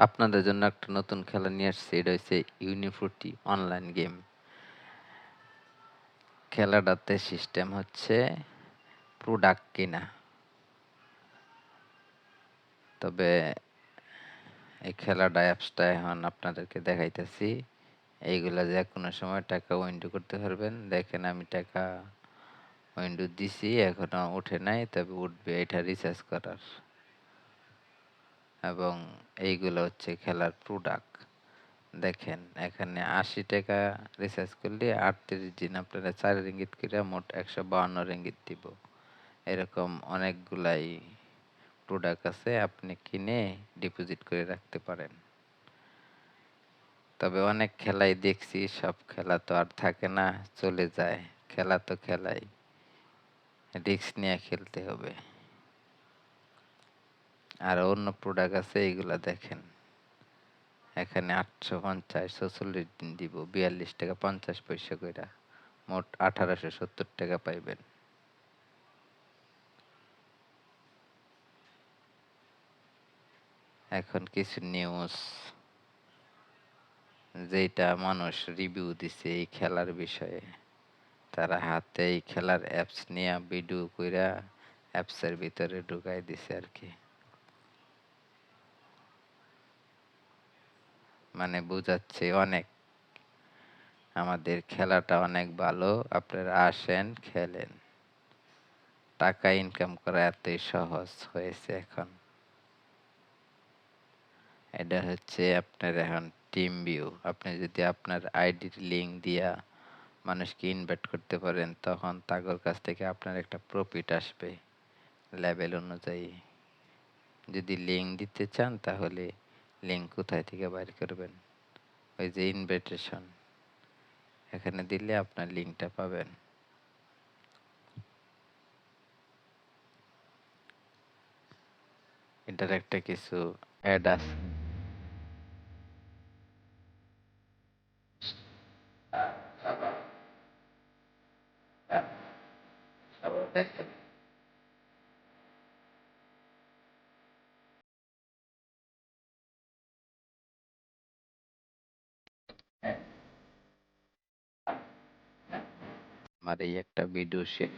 আপনাদের জন্য একটা নতুন খেলা নিয়ে আসছি। এটা হচ্ছে ইউনিফ্রুটি অনলাইন গেম খেলাটাতে সিস্টেম হচ্ছে প্রোডাক্ট কিনা। তবে এই খেলাটা অ্যাপসটা এখন আপনাদেরকে দেখাইতেছি। এইগুলা যে কোনো সময় টাকা উইন্ডো করতে পারবেন। দেখেন আমি টাকা উইন্ডো দিছি, এখনও উঠে নাই, তবে উঠবে এটা রিচার্জ করার। এবং এইগুলো হচ্ছে খেলার প্রোডাক্ট দেখেন, এখানে আশি টাকা রিচার্জ করলে আটত্রিশ দিন আপনারা চার রিঙ্গিত করে মোট একশো বাউন্ন রিঙ্গিত দিব। এরকম অনেকগুলাই প্রোডাক্ট আছে, আপনি কিনে ডিপোজিট করে রাখতে পারেন। তবে অনেক খেলাই দেখছি, সব খেলা তো আর থাকে না, চলে যায়। খেলা তো খেলাই। রিস্ক নিয়ে খেলতে হবে। আর অন্য প্রোডাক্ট আছে এইগুলা দেখেন। এখানে আটশো পঞ্চাশ, ছচল্লিশ দিন দিব, বিয়াল্লিশ টাকা পঞ্চাশ পয়সা কইরা। মোট আঠারোশো সত্তর টাকা পাইবেন। এখন কিছু নিউজ যেটা মানুষ রিভিউ দিছে এই খেলার বিষয়ে। তারা হাতে এই খেলার অ্যাপস নিয়ে ভিডিও কইরা অ্যাপসের ভিতরে ঢুকাই দিছে আর কি। মানে বোঝাচ্ছে অনেক। আমাদের খেলাটা অনেক ভালো, আপনারা আসেন, খেলেন। টাকা ইনকাম করা এতই সহজ হয়েছে এখন। এটা হচ্ছে আপনার এখন টিম ভিউ আপনি যদি আপনার আইডির লিঙ্ক দিয়া মানুষকে ইনভাইট করতে পারেন, তখন তাগর কাছ থেকে আপনার একটা প্রফিট আসবে। লেভেল অনুযায়ী। যদি লিঙ্ক দিতে চান, তাহলে লিঙ্ক কোথায় থেকে বাইর করবেন? ওই যে ইনভিটেশন এখানে দিলে আপনার লিঙ্কটা পাবেন। এটার একটা কিছু অ্যাড আছে। আমার এই একটা ভিডিও শেয়ার